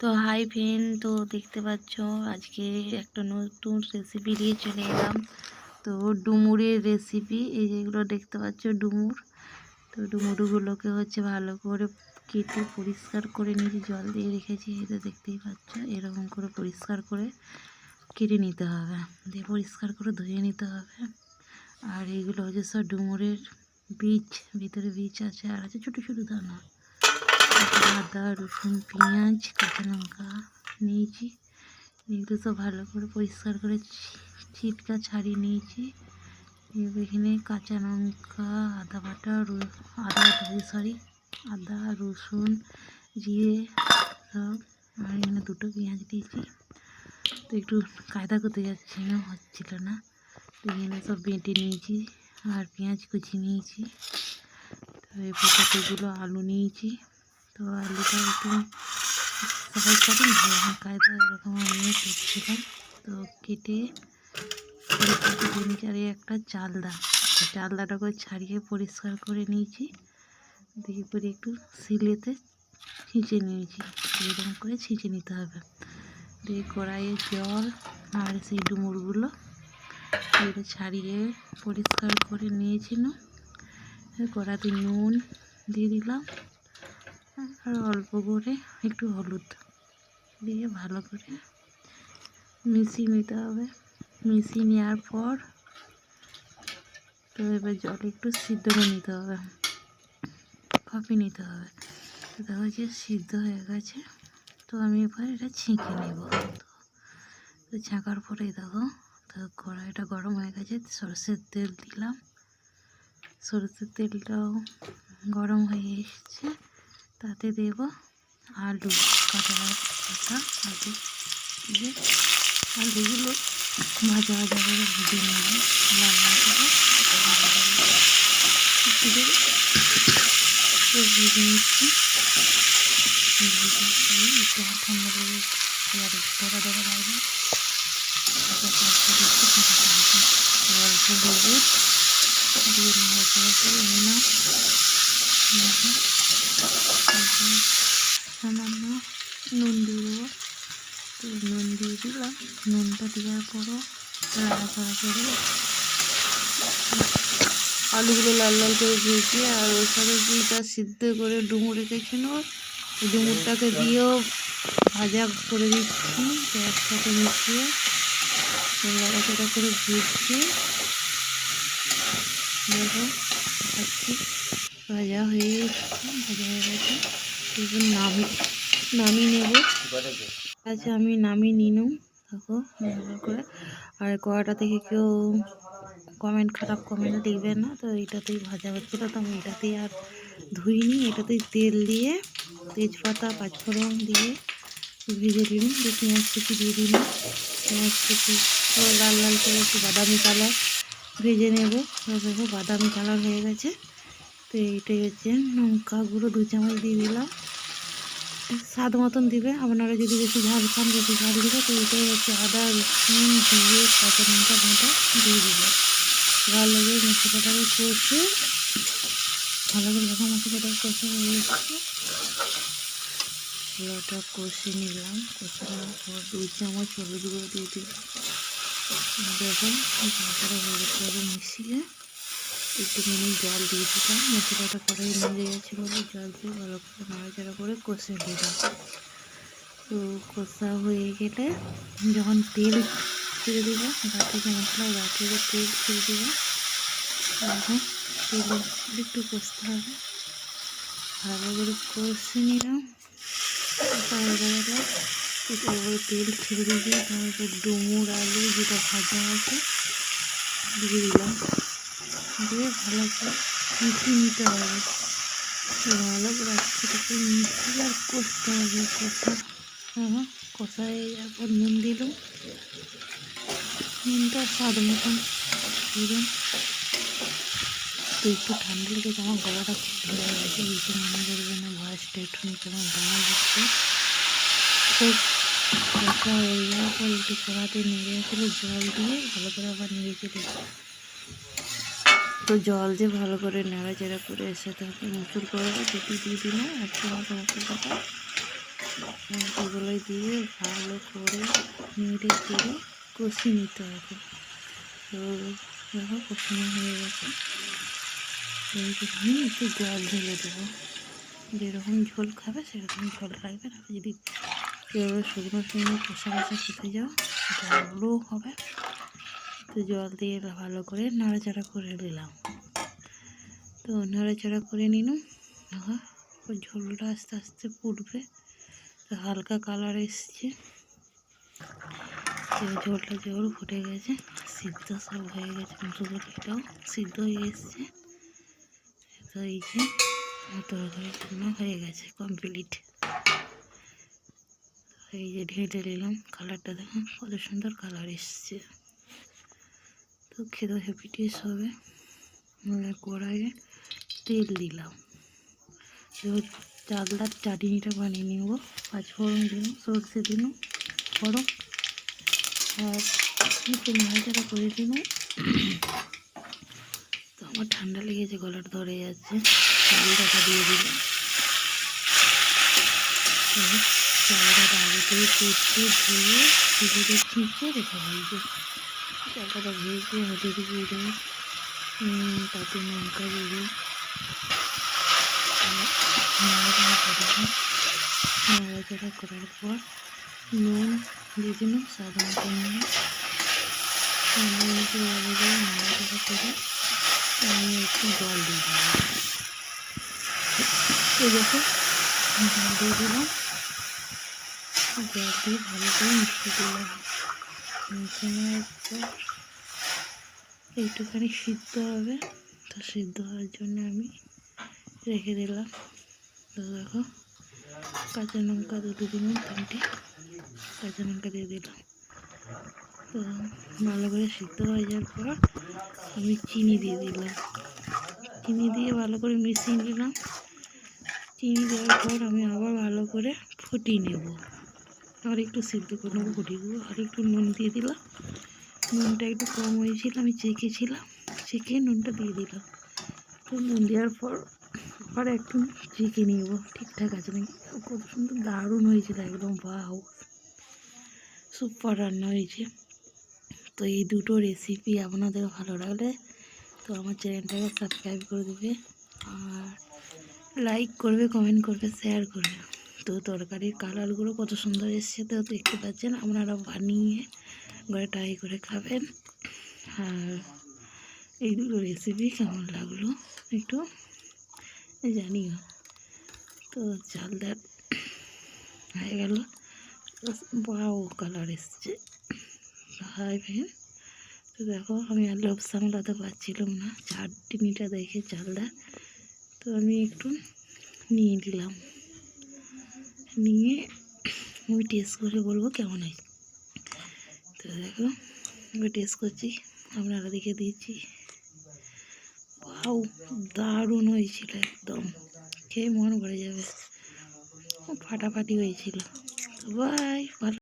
তো high friend তো দেখতে পাচ্ছ, আজকে একটা নতুন রেসিপি নিয়ে চলে এলাম। তো ডুমুরের রেসিপি এই যেগুলো দেখতে পাচ্ছ ডুমুর। তো ডুমুরগুলোকে হচ্ছে ভালো করে কেটে পরিষ্কার করে নিয়েছি, জল দিয়ে রেখেছি এটা দেখতেই পাচ্ছ, এরকম করে পরিষ্কার করে কেটে নিতে হবে। দিয়ে পরিষ্কার করে ধুয়ে নিতে হবে। আর এইগুলো হচ্ছে সব ডুমুরের বীজ, ভিতরে বীজ আছে, আর আছে ছোটো ছোটো দানা। আদা, রসুন, পেঁয়াজ, কাঁচা লঙ্কা, নিয়েছি। এগুলো সব ভালো করে পরিষ্কার করে ছিটকা ছাড়িয়ে নিয়েছি। এখানে কাঁচা লঙ্কা, আদা বাটা আদা সরি আদা, রসুন, জিরে সব, আর এখানে দুটো পেঁয়াজ দিয়েছি। তো একটু কায়দা করতে যাচ্ছি না, হচ্ছিল না। তো এখানে সব বেটে নিয়েছি আর পেঁয়াজ কুচি নিয়েছি। তো এরপর কতগুলো আলু নিয়েছি। তো আলুটা একটু তো এখন কায়দা এরকম আমিও করছিলাম। তো কেটে আর এই একটা চালদা তো চালদাটা করে ছাড়িয়ে পরিষ্কার করে নিয়েছি। দিয়ে পরে একটু সিলেতে ছিঁচে নিয়েছি। এরকম করে ছিঁচে নিতে হবে। দিয়ে কড়াইয়ে জল আর সেই ডুমুরগুলো এটা ছাড়িয়ে পরিষ্কার করে নিয়েছিলাম। কড়াতে নুন দিয়ে দিলাম। আর অল্প করে একটু হলুদ দিয়ে ভালো করে মিশিয়ে নিতে হবে। মিশিয়ে নেওয়ার পর তো এবার জল একটু সিদ্ধ করে নিতে হবে। কপি নিতে হবে। তো দেখো যে সিদ্ধ হয়ে গেছে। তো আমি এবার এটা ছেঁকে নেব। তো ছাঁকার পরে দেখো, তো কড়াইটা গরম হয়ে গেছে। সরষের তেল দিলাম। সরষের তেলটাও গরম হয়ে এসছে। তাতে দেব আলু কাটা কাটা আলু দিয়ে আলুগুলো ভাজা ভাজা করে ভেজে নেব লাল লাল করে একটু দেবো তো ভেজে নিচ্ছি ভেজে নিয়ে একটু হাত ঠান্ডা করে এবার ধরা ধরা লাগবে তারপর তারপর একটু ফাঁকা থাকবে অল্প হলুদ দিয়ে ভাজা করে নিলাম দেখো তারপর সামান্য নুন দিয়ে দেবো। তো নুন দিয়ে দিলাম। নুনটা দেওয়ার পরও নাড়াচাড়া করে আলুগুলো লাল লাল করে ভেজে আর ওর সাথে যেটা সিদ্ধ করে ডুমুর ওই ডুমুরটাকে দিয়েও ভাজা করে দিচ্ছি একসাথে মিশিয়ে নাড়াচাড়া করে ভেজে দেখো ভাজা হয়ে ভাজা হয়ে গেছে। এবার নামি, নামিয়ে নেব। আচ্ছা আমি নামিয়ে নিলাম দেখো ভালো করে। আর কড়াটা থেকে কেউ কমেন্ট খারাপ কমেন্ট লিখবে না। তো এটাতেই ভাজা হচ্ছিল তো আমি এটাতেই আর ধুইনি। এটাতেই তেল দিয়ে, তেজপাতা, পাঁচফোড়ন দিয়ে ভেজে দিলাম। দিয়ে পেঁয়াজ কুচি দিয়ে দিলাম। পেঁয়াজ কুচি লাল লাল করে একটু বাদামি কালার ভেজে নেব। দেখো, বাদামি কালার হয়ে গেছে। তো এইটাই হচ্ছে লঙ্কা গুঁড়ো, দু চামচ দিয়ে দিলাম। স্বাদ মতন দিবে। আপনারা যদি বেশি ঝাল খান, বেশি ঝাল দিবে, তো এটাই হচ্ছে আদা, রসুন দিয়ে কাঁচা লঙ্কা ভাঁটা দিয়ে দিবে। ভালো করে মশলাটাকে কষে। ভালো করে যখন মশলাটা কষে এসছে পুরোটা কষে নিলাম। কষে নেওয়ার পর দুই চামচ হলুদ গুঁড়ো দিয়ে দিলাম। দেখুন মশলাটা হলুদ করে মিশিয়ে একটুখানি জল দিয়ে দিলাম মশলাটা কড়াই মিলে গেছে বলে জল দিয়ে ভালো করে নাড়াচাড়া করে কষে দিলাম তো কষা হয়ে গেলে যখন তেল ছেড়ে দেবো গা মশলা গা থেকে তেল ছেড়ে দেবো তখন তেল একটু কষতে হবে। ভালো করে কষে নিলাম। তারপরে তেল ছেড়ে দিয়ে তারপর ডুমুর আলু, যেটা ভাজা আছে, দিয়ে দিলাম। দিয়ে ভালো করে মিশিয়ে নিতে হবে। ভালো করে একসাথে মিশিয়ে আর কষতে হবে, কষা। হ্যাঁ কষা হয়ে যাওয়ার পর নুন দিলাম নুনটা স্বাদ মতন দিলাম। তো একটু ঠান্ডা লেগেছে আমার গলাটা খুব ধরে গেছে কিছু মনে করবে না ভয়েসটা একটু নিচে আমার ভালো যাচ্ছে তো কষা হয়ে যাওয়ার পর একটু কড়াতে নেড়ে আসলে জল দিয়ে ভালো করে আবার নেড়ে চেড়ে তো জল দিয়ে ভালো করে নাড়াচাড়া করে এসে তারপর মুসুর কড়াটা দুটি দিয়ে দিলাম এক চামচ কড়া এগুলো দিয়ে ভালো করে নেড়ে চেড়ে কষিয়ে নিতে হবে। তো দেখো কষানো হয়ে গেছে। একটু জল ঢেলে দেবো। যেরকম ঝোল খাবে, সেরকম ঝোল রাখবে আর যদি কেউ শুকনো শুকনো কষা কষা খেতে যাও সেটা ভালোও হবে। তো জল দিয়ে ভালো করে নাড়াচাড়া করে নিলাম। তো নাড়াচাড়া করে নিলাম ঝোলটা আস্তে আস্তে ফুটবে, তো হালকা কালার এসছে। ঝোলটা জল ফুটে গেছে, সিদ্ধ সব হয়ে গেছে মুসুর এটাও সিদ্ধ হয়ে এসছে। তো এই যে তরকারি হয়ে গেছে কমপ্লিট এই যে ঢেলে নিলাম কালারটা দেখুন কত সুন্দর কালার এসছে। তো খেতে হেভি টেস্ট হবে। কড়াইয়ে তেল দিলাম। এবার চালদার চাটনিটা বানিয়ে নেব। পাঁচ ফোড়ন দিলাম, সর্ষে দিলাম, ফোড়ন, আর একটু নাড়াচাড়া করে দিলাম। তো আমার ঠান্ডা লেগেছে, গলাটা ধরে যাচ্ছে। চালটাটা দিয়ে দিলাম। চালটাটা আগে থেকে কেটে ধুয়ে ছিঁচে রেখে দিয়েছে চালটাটা ভেজে হলুদ গুঁড়ো উম, তাতে লঙ্কা গুঁড়ো নাড়াচাড়া করে নাড়াচাড়া করার পর নুন দিয়ে নুনকে ভালো করে নাড়াচাড়া করে আমি একটু জল দিয়ে দিলাম এই দেখো জল দিয়ে দিলাম। জল দিয়ে ভালো করে মিশিয়ে দিলাম। মিশিয়ে নেওয়ার পর একটুখানি সিদ্ধ হবে। তো সিদ্ধ হওয়ার জন্য আমি রেখে দিলাম। তো দেখো, কাঁচা লঙ্কা দুটো দিলাম, তিনটে কাঁচা লঙ্কা দিয়ে দিলাম। তো ভালো করে সিদ্ধ হয়ে যাওয়ার পর আমি চিনি দিয়ে দিলাম। চিনি দিয়ে ভালো করে মিশিয়ে নিলাম। চিনি দেওয়ার পর আমি আবার ভালো করে ফুটিয়ে নেব। আর একটু সিদ্ধ করে নেব ফুটিয়ে দেবো আর একটু নুন দিয়ে দিলাম। নুনটা একটু কম হয়েছিল, আমি চেখেছিলাম চেখে নুনটা দিয়ে দিলাম। তো নুন দেওয়ার পর আবার একটু চেখে নিব, ঠিকঠাক আছে নাকি? কত সুন্দর দারুণ হয়েছিল একদম বাও সুপার রান্না হয়েছে। তো এই দুটো রেসিপি আপনাদের ভালো লাগলে তো আমার চ্যানেলটাকে সাবস্ক্রাইব করে দেবে, আর লাইক করবে কমেন্ট করবে শেয়ার করবে। তো তরকারির কালারগুলো কত সুন্দর এসছে, তো দেখতে পাচ্ছেন, আপনারা বানিয়ে ঘরে ট্রাই করে খাবেন। আর এই দুটো রেসিপি কেমন লাগল একটু জানিও। তো চালদার হয়ে গেল। বাও কালার এসছে। হাই ফ্রেন্ড তো দেখো, আমি আর লোভ সামলাতে পারছিলাম না। চাটনিটা দেখে চালদা তো আমি একটু নিয়ে নিলাম। নিয়ে আমি টেস্ট করে বলব কেমন হয় তো দেখো আমি টেস্ট করছি, আপনারা দেখে দিয়েছি বাউ দারুণ হয়েছিল একদম। খেয়ে মন ভরে যাবে। ফাটাফাটি হয়েছিল। বাই ভালো